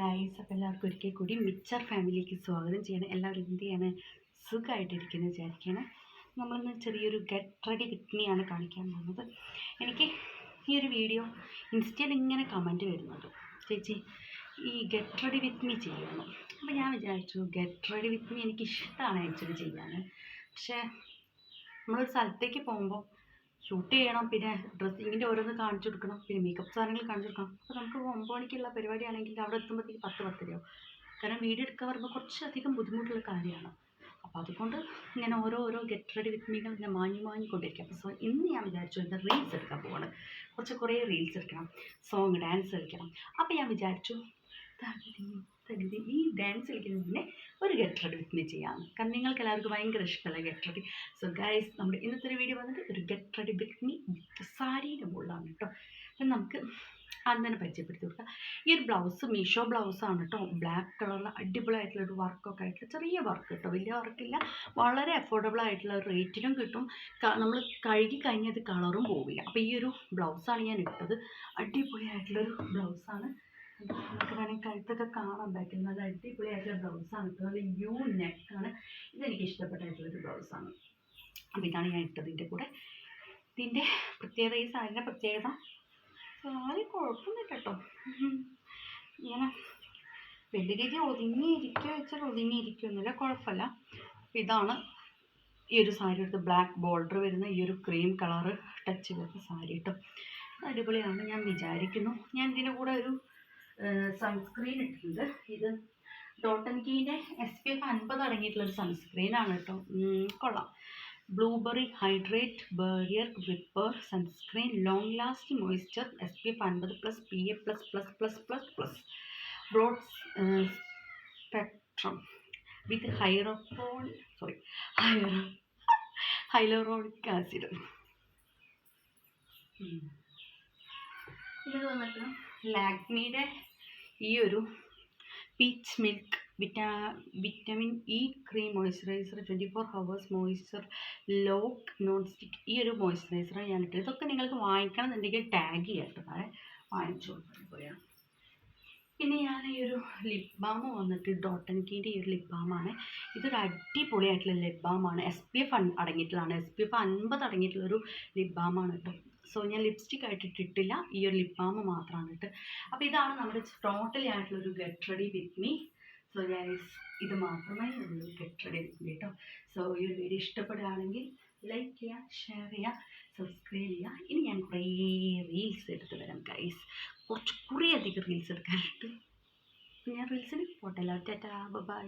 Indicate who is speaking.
Speaker 1: Guys അപ്പോൾ എല്ലാവർക്കും ഒരിക്കൽ കൂടി മിച്ചർ ഫാമിലിക്ക് സ്വാഗതം ചെയ്യണം. എല്ലാവരും എന്ത് ചെയ്യാണ്? സുഖമായിട്ടിരിക്കുന്നു വിചാരിക്കണം നമ്മളിന്ന് ചെറിയൊരു ഗെറ്റ് റെഡി കിഡ്നിയാണ് കാണിക്കാൻ പോകുന്നത്. എനിക്ക് ഈ ഒരു വീഡിയോ ഇൻസ്റ്റയിൽ ഇങ്ങനെ കമന്റ് വരുന്നുണ്ട്. ചേച്ചി ഈ ഗെറ്റ് റെഡി വിത്ത് മീ ചെയ്യണം. അപ്പോൾ ഞാൻ വിചാരിച്ചു ഗെറ്റ് റെഡി വിത്ത് മീ എനിക്ക് ഇഷ്ടമാണ് ആക്ച്വലി ചെയ്യാൻ. പക്ഷേ നമ്മളൊരു സ്ഥലത്തേക്ക് പോകുമ്പോൾ ഷൂട്ട് ചെയ്യണം പിന്നെ ഡ്രസ്സിങ്ങിന്റെ ഓരോന്ന് കാണിച്ചു കൊടുക്കണം പിന്നെ മേക്കപ്പ് സാധനങ്ങൾ കാണിച്ചു കൊടുക്കണം. അപ്പോൾ നമുക്ക് ഒമ്പത് മണിക്കുള്ള പരിപാടിയാണെങ്കിൽ അവിടെ എത്തുമ്പോഴത്തേക്ക് പത്ത് പത്തരയാവും. കാരണം വീഡിയോ എടുക്കാൻ പറയുമ്പോൾ കുറച്ചധികം ബുദ്ധിമുട്ടുള്ള കാര്യമാണ്. അപ്പോൾ അതുകൊണ്ട് ഇങ്ങനെ ഓരോ ഓരോ ഗെറ്റ് റെഡി വിത്ത് മീകൾ ഞാൻ മാഞ്ഞു മാഞ്ഞു കൊണ്ടിരിക്കും. അപ്പോൾ സോ ഇന്ന് ഞാൻ വിചാരിച്ചു എന്റെ റീൽസ് എടുക്കാൻ പോവാണ്. കുറച്ച് കുറേ റീൽസ് എടുക്കണം. സോങ് ഡാൻസ് കളിക്കണം. അപ്പോൾ ഞാൻ വിചാരിച്ചു തകഴി, ഈ ഡാൻസ് കളിക്കുന്നതിന് മുന്നേ ഒരു ഗെറ്റ് റെഡി വിത്ത് ചെയ്യാം. കാരണം നിങ്ങൾക്ക് എല്ലാവർക്കും ഭയങ്കര ഇഷ്ടമല്ല ഗെറ്റ് റെഡി സോ ഗൈസ് നമ്മുടെ ഇന്നത്തെ ഒരു വീഡിയോ വന്നത് ഒരു ഗെറ്റ് റെഡി വിത്ത് സാരിയുടെ മുകളിലാണ് കേട്ടോ. അപ്പം നമുക്ക് ആദ്യം തന്നെ പരിചയപ്പെടുത്തി കൊടുക്കാം. ഈ ഒരു ബ്ലൗസ് മീഷോ ബ്ലൗസാണ് കേട്ടോ. ബ്ലാക്ക് കളറിൽ അടിപൊളിയായിട്ടുള്ള ഒരു വർക്കൊക്കെ ആയിട്ടുള്ള ചെറിയ വർക്ക് കേട്ടോ. വലിയ വർക്കില്ല വളരെ അഫോർഡബിൾ ആയിട്ടുള്ള റേറ്റിനും കിട്ടും. നമ്മൾ കഴുകി കഴിഞ്ഞാൽ അത് കളറും പോവില്ല. അപ്പോൾ ഈ ഒരു ബ്ലൗസാണ് ഞാൻ ഇട്ടത്. അടിപൊളിയായിട്ടുള്ളൊരു ബ്ലൗസാണ് കഴുത്തൊക്കെ കാണാൻ പറ്റും നല്ല അടിപൊളിയായിട്ടുള്ള ബ്ലൗസാണ് ആണ്. നല്ല യു നെക്കാണ് ഇതെനിക്ക് ഇഷ്ടപ്പെട്ടായിട്ടുള്ളൊരു ബ്ലൗസാണ് അപ്പോൾ ഇതാണ് ഞാൻ ഇട്ടതിന്റെ കൂടെ. ഇതിന്റെ പ്രത്യേകത ഈ സാരിന്റെ പ്രത്യേകത സാരി കുഴപ്പമൊന്നുമില്ല കേട്ടോ. ഇങ്ങനെ വലിയ രീതി ഒതുങ്ങിയിരിക്കുക വെച്ചാൽ ഒതുങ്ങിയിരിക്കുന്നില്ല കുഴപ്പമില്ല. ഇതാണ് ഈ ഒരു സാരി എടുത്ത് ബ്ലാക്ക് ബോർഡർ വരുന്ന ഈ ഒരു ക്രീം കളറ് ടച്ച് വരുന്ന സാരി കേട്ടോ. അടിപൊളിയാണ് ഞാൻ വിചാരിക്കുന്നു. ഞാൻ ഇതിന്റെ കൂടെ ഒരു സൺസ്ക്രീൻ ഇട്ടിട്ടുണ്ട്. ഇത് ഡോട്ടൻ കീന്റെ എസ് പി എഫ് അൻപത് അടങ്ങിയിട്ടുള്ള ഒരു സൺസ്ക്രീനാണ് കേട്ടോ. കൊള്ളാം. Blueberry hydrate barrier repair sunscreen long lasting moisture S P F അൻപത് plus P A plus plus plus plus plus broad spectrum with ഹൈറോഫോൺ sorry ഹൈറോ ഹൈലോറോണിക് ആസിഡ് ഇത് വന്നിട്ട് ലാക്മിയുടെ ഈ ഒരു peach milk വിറ്റാ vitamin E cream moisturiser twenty four hours moisture lock non stick ഈ ഒരു മോയ്സ്ചറൈസറാണ് ഞാൻ ഇട്ടത് ഇതൊക്കെ നിങ്ങൾക്ക് വാങ്ങിക്കണം എന്നുണ്ടെങ്കിൽ ടാഗ് ചെയ്യട്ടോ. താഴെ വാങ്ങിച്ചു കൊടുക്കുകയാണ് പിന്നെ ഞാൻ ഈ ഒരു ലിപ് ബാം വന്നിട്ട് ഡോട്ടൻ കീന്റെ ഈ ഒരു ലിപ് ബാമാണ് ഇതൊരു അടിപൊളിയായിട്ടുള്ള ലിപ് ബാമാണ് എസ് പി എഫ് അടങ്ങിയിട്ടുള്ളതാണ്. എസ് പി എഫ് അൻപത് അടങ്ങിയിട്ടുള്ളൊരു ലിപ് ബാമാണ് കേട്ടോ. സോ ഞാൻ ലിപ്സ്റ്റിക് ആയിട്ട് ഇട്ടിട്ടില്ല. ഈ ഒരു ലിപ് ബാം മാത്രമാണ് ഇട്ട്. അപ്പോൾ ഇതാണ് നമ്മുടെ ടോട്ടലി ആയിട്ടുള്ളൊരു get ready with me so guys ഇത് മാത്രമേ ഉള്ളൂ ഗെറ്റ് റെഡി വിത്ത് മീ കേട്ടോ സോ ഈ ഒരു വീഡിയോ ഇഷ്ടപ്പെടുകയാണെങ്കിൽ ലൈക്ക് ചെയ്യുക ഷെയർ ചെയ്യുക സബ്സ്ക്രൈബ് ചെയ്യുക. ഇനി ഞാൻ കുറേ റീൽസ് എടുത്ത് വരാം ഗൈസ് കുറച്ച് കുറേ അധികം റീൽസ് എടുക്കാനായിട്ട് ഞാൻ റീൽസിന് പോട്ടെ. Tata bye.